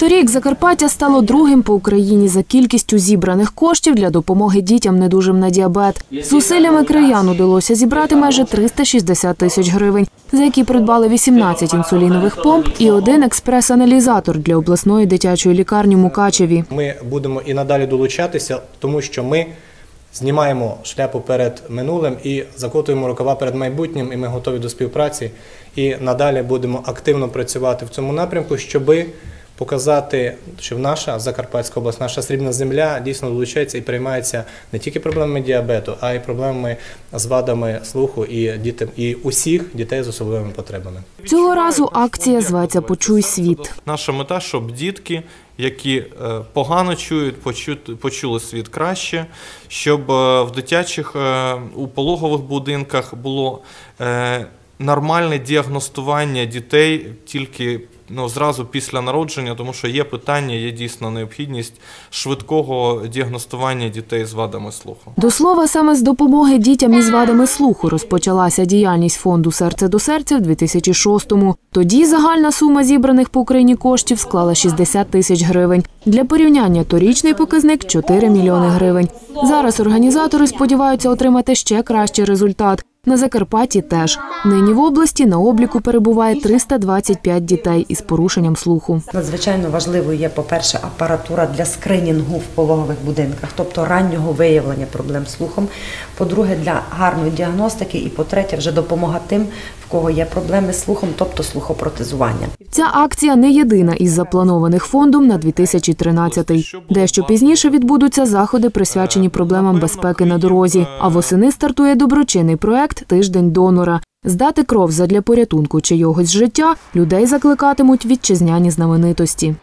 Торік Закарпаття стало другим по Україні за кількістю зібраних коштів для допомоги дітям недужим на діабет. Зусиллями краян удалося зібрати майже 360 тисяч гривень, за які придбали 18 інсулінових помп і один експрес-аналізатор для обласної дитячої лікарні Мукачеві. Ми будемо і надалі долучатися, тому що ми знімаємо шляпу перед минулим і закотуємо рукава перед майбутнім, і ми готові до співпраці. І надалі будемо активно працювати в цьому напрямку, щоби показати, що наша Закарпатська область, наша срібна земля дійсно долучається і приймається не тільки проблемами діабету, а й проблемами з вадами слуху і дітям і усіх дітей з особливими потребами. Цього разу акція зветься Почуй світ. Наша мета, щоб дітки, які е, погано чують, почути- почули світ краще, щоб е, в дитячих е, у пологових будинках було нормальне діагностування дітей тільки ну, зразу після народження, тому що є питання, є дійсно необхідність швидкого діагностування дітей з вадами слуху. До слова, саме з допомоги дітям із вадами слуху розпочалася діяльність фонду Серце до серця в 2006-му. Тоді загальна сума зібраних по Україні коштів склала 60 тисяч гривень. Для порівняння торічний показник 4 мільйони гривень. Зараз організатори сподіваються отримати ще кращий результат. На Закарпатті теж нині в області на обліку перебуває 325 дітей із порушенням слуху. Надзвичайно важливою є, по-перше, апаратура для скринінгу в пологових будинках, тобто раннього виявлення проблем з слухом. По-друге, для гарної діагностики, і по-третє, вже допомога тим, в кого є проблеми з слухом, тобто слухопротезування. Ця акція не єдина із запланованих фондом на 2013-й. Дещо пізніше відбудуться заходи, присвячені проблемам безпеки на дорозі. А восени стартує доброчинний проект Тиждень донора. Здати кров задля порятунку чийогось життя людей закликатимуть вітчизняні знаменитості.